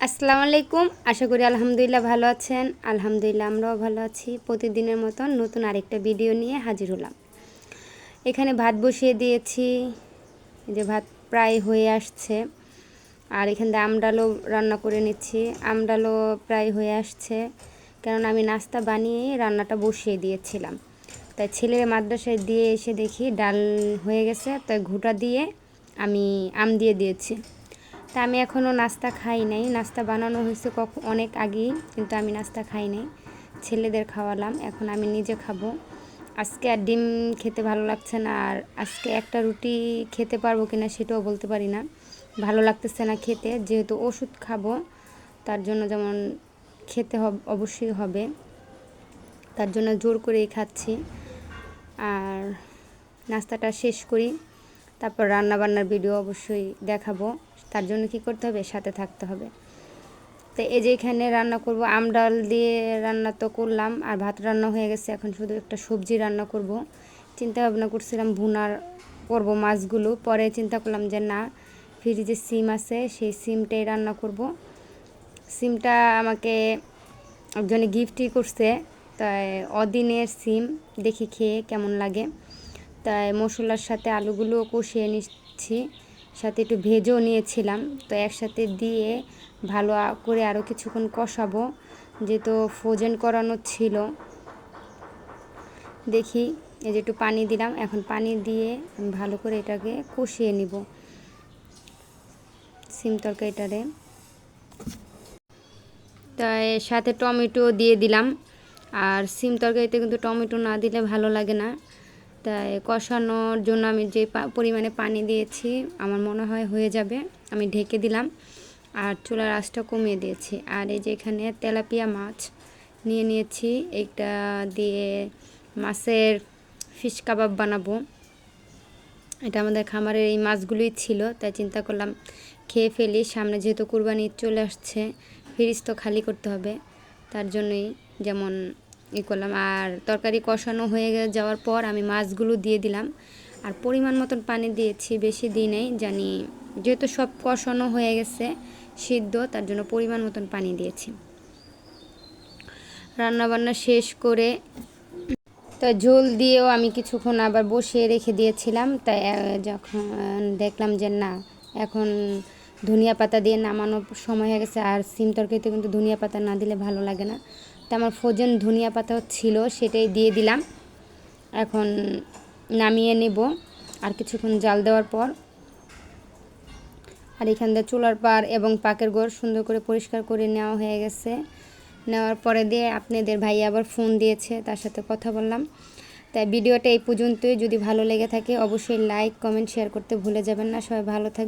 আসসালামু আলাইকুম। আশা করি আলহামদুলিল্লাহ ভালো আছেন। আলহামদুলিল্লাহ আমরাও ভালো আছি। প্রতিদিনের মতন নতুন আরেকটা ভিডিও নিয়ে হাজির হলাম। এখানে ভাত বসিয়ে দিয়েছি। যে ভাত প্রায় হয়ে আসছে। আর এখান থেকে আমডালও রান্না করে নিচ্ছি। আমডালও প্রায় হয়ে আসছে। কারণ আমি নাস্তা বানিয়ে রান্নাটা বসিয়ে দিয়েছিলাম। তাই ছেলের মাদ্রাসায় দিয়ে এসে দেখি ডাল হয়ে গেছে। তাই ঘুটা দিয়ে আমি আম দিয়ে দিয়েছি। তা আমি এখনও নাস্তা খাই নাই। নাস্তা বানানো হয়েছে কখন অনেক আগেই, কিন্তু আমি নাস্তা খাই নাই। ছেলেদের খাওয়ালাম, এখন আমি নিজে খাব। আজকে আর ডিম খেতে ভালো লাগছে না, আর আজকে একটা রুটি খেতে পারব কিনা সেটাও বলতে পারি না। ভালো লাগতেছে না খেতে, যেহেতু ওষুধ খাব, তার জন্য যেমন খেতে হবে, অবশ্যই হবে। তার জন্য জোর করেই খাচ্ছি। আর নাস্তাটা শেষ করি। তারপর রান্না বান্নার ভিডিও অবশ্যই দেখাবো। তার জন্য কি করতে হবে? সাথে থাকতে হবে। তো এই যে এখানে রান্না করব, আম ডাল দিয়ে রান্না তো করলাম, আর ভাত রান্না হয়ে গেছে। এখন শুধু একটা সবজি রান্না করব। চিন্তা ভাবনা করছিলাম ভুনার করব মাছগুলো। পরে চিন্তা করলাম যে না, ফ্রিজে সিম আছে, সেই সিমটাই রান্না করব। সিমটা আমাকে একজনে গিফটই করছে, তাই অদিনের সিম, দেখি খেয়ে কেমন লাগে। তাই মশলার সাথে আলুগুলো কষিয়ে নিচ্ছি। সাথে একটু ভেজেও নিয়েছিলাম। তো একসাথে দিয়ে ভালো করে আরও কিছুক্ষণ কষাবো। যেহেতু ফ্রোজেন করানো ছিল। দেখি, এই যে একটু পানি দিলাম। এখন পানি দিয়ে আমি ভালো করে এটাকে কষিয়ে নিব। সিম তরকারিটারে। তাই সাথে টমেটো দিয়ে দিলাম। আর সিম তরকারিতে কিন্তু টমেটো না দিলে ভালো লাগে না। তাই কষানোর জন্য আমি যে পরিমাণে পানি দিয়েছি, আমার মনে হয় হয়ে যাবে। আমি ঢেকে দিলাম আর চুলার আঁচটা কমিয়ে দিয়েছি। আর এই যে এখানে তেলাপিয়া মাছ নিয়ে নিয়েছি, এইটা দিয়ে মাছের ফিশ কাবাব বানাবো। এটা আমাদের খামারের এই মাছগুলোই ছিল, তাই চিন্তা করলাম খেয়ে ফেলি। সামনে যেহেতু কুরবানি চলে আসছে, ফ্রিজ তো খালি করতে হবে, তার জন্যই যেমন ই করলাম। আর তরকারি কষানো হয়ে যাওয়ার পর আমি মাছগুলো দিয়ে দিলাম। আর পরিমাণ মতন পানি দিয়েছি, বেশি দিই নেই, জানি যেহেতু সব কষানো হয়ে গেছে, সিদ্ধ, তার জন্য পরিমাণ মতন পানি দিয়েছি। রান্নাবান্না শেষ করে তো ঝোল দিয়েও আমি কিছুক্ষণ আবার বসিয়ে রেখে দিয়েছিলাম। তাই যখন দেখলাম যে না, এখন ধনিয়া পাতা দিয়ে নামানোর সময় হয়ে গেছে, আর সিম তরকারিতে কিন্তু ধনিয়া পাতা না দিলে ভালো লাগে না। তো আমার ফ্রোজেন ধনিয়া পাতাও ছিল সেটাই দিয়ে দিলাম। এখন নামিয়ে নেব আর কিছুক্ষণ জাল দেওয়ার পর। আর এখান দিয়ে চুলার পার এবং পাকের গোড় সুন্দর করে পরিষ্কার করে নেওয়া হয়ে গেছে। নেওয়ার পরে দিয়ে আপনাদের ভাই আবার ফোন দিয়েছে, তার সাথে কথা বললাম। তাই ভিডিওটা এই পর্যন্তই। যদি ভালো লেগে থাকে অবশ্যই লাইক, কমেন্ট, শেয়ার করতে ভুলে যাবেন না। সবাই ভালো থাকবে